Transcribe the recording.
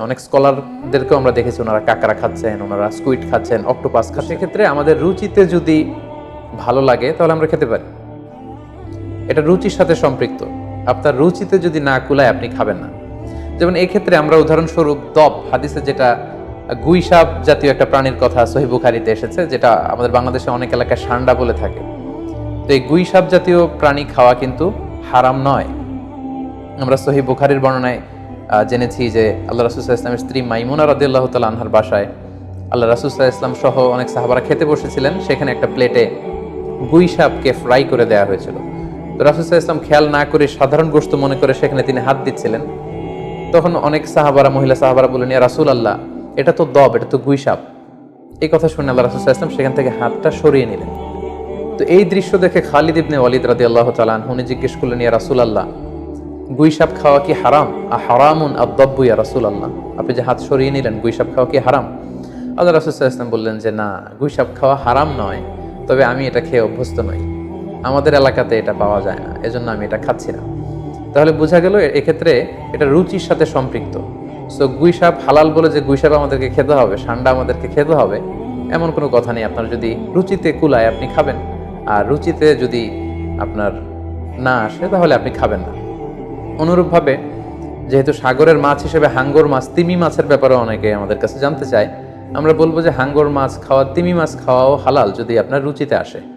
অনেক স্কলারদেরকেও আমরা দেখেছি, ওনারা কাঁকড়া খাচ্ছেন, ওনারা স্কুইড খাচ্ছেন অক্টোপাস খাচ্ছেন। সেক্ষেত্রে আমাদের রুচিতে যদি ভালো লাগে, তাহলে আমরা খেতে পারি। এটা রুচির সাথে সম্পৃক্ত। আপনার রুচিতে যদি না কুলায়, আপনি খাবেন না। যেমন ক্ষেত্রে আমরা উদাহরণস্বরূপ দব, হাদিসে যেটা গুইসাপ জাতীয় একটা প্রাণীর কথা সহি বুখারিতে এসেছে, যেটা আমাদের বাংলাদেশে অনেক এলাকায় সান্ডা বলে থাকে। তো এই গুইসাপ জাতীয় প্রাণী খাওয়া কিন্তু হারাম নয়। আমরা সহি বুখারির বর্ণনায় জেনেছি যে আল্লাহ রাসুল্লাহ ইসলামের স্ত্রী মাইমুনা রদিয়াল্লাহ তাল আনহার বাসায় আল্লাহ রাসুল্লাহ ইসলাম সহ অনেক সাহাবারা খেতে বসেছিলেন। সেখানে একটা প্লেটে গুই সাপকে ফ্রাই করে দেওয়া হয়েছিল। তো রাসুল্লাহ ইসলাম খেয়াল না করে সাধারণ গোস্ত মনে করে সেখানে তিনি হাত দিচ্ছিলেন। তখন অনেক সাহাবারা, মহিলা সাহাবারা বললেন, ইয়া রাসুল আল্লাহ এটা তো দব, এটা তো গুই সাপ। এই কথা শুনে আল্লাহ রাসুল্লাহ ইসলাম সেখান থেকে হাতটা সরিয়ে নিলেন। তো এই দৃশ্য দেখে খালিদ ইবনে ওয়ালিদ রাদি আল্লাহ তালান উনি জিজ্ঞেস করলেন, ইয়া রাসুল আল্লাহ গুইসাপ খাওয়া কি হারাম? আ হারামুন আব্দব্বু রাসুল আল্লাহ আপনি যে হাত সরিয়ে নিলেন গুইসাপ খাওয়া কি হারাম? আল্লাহ রাসুল ইসলাম বললেন যে, না গুইসাপ খাওয়া হারাম নয়, তবে আমি এটা খেয়ে অভ্যস্ত নই। আমাদের এলাকাতে এটা পাওয়া যায় না, এজন্য আমি এটা খাচ্ছি না। তাহলে বোঝা গেল এক্ষেত্রে এটা রুচির সাথে সম্পৃক্ত। সো গুইসাপ হালাল বলে যে গুইসাপ আমাদেরকে খেতে হবে, সান্ডা আমাদেরকে খেতে হবে, এমন কোনো কথা নেই। আপনার যদি রুচিতে কুলায় আপনি খাবেন, আর রুচিতে যদি আপনার না আসে, তাহলে আপনি খাবেন না। অনুরূপভাবে, যেহেতু সাগরের মাছ হিসেবে হাঙ্গর মাছ, তিমি মাছের ব্যাপারে অনেকে আমাদের কাছে জানতে চায়, আমরা বলব যে হাঙ্গর মাছ খাওয়া, তিমি মাছ খাওয়াও হালাল যদি আপনার রুচিতে আসে।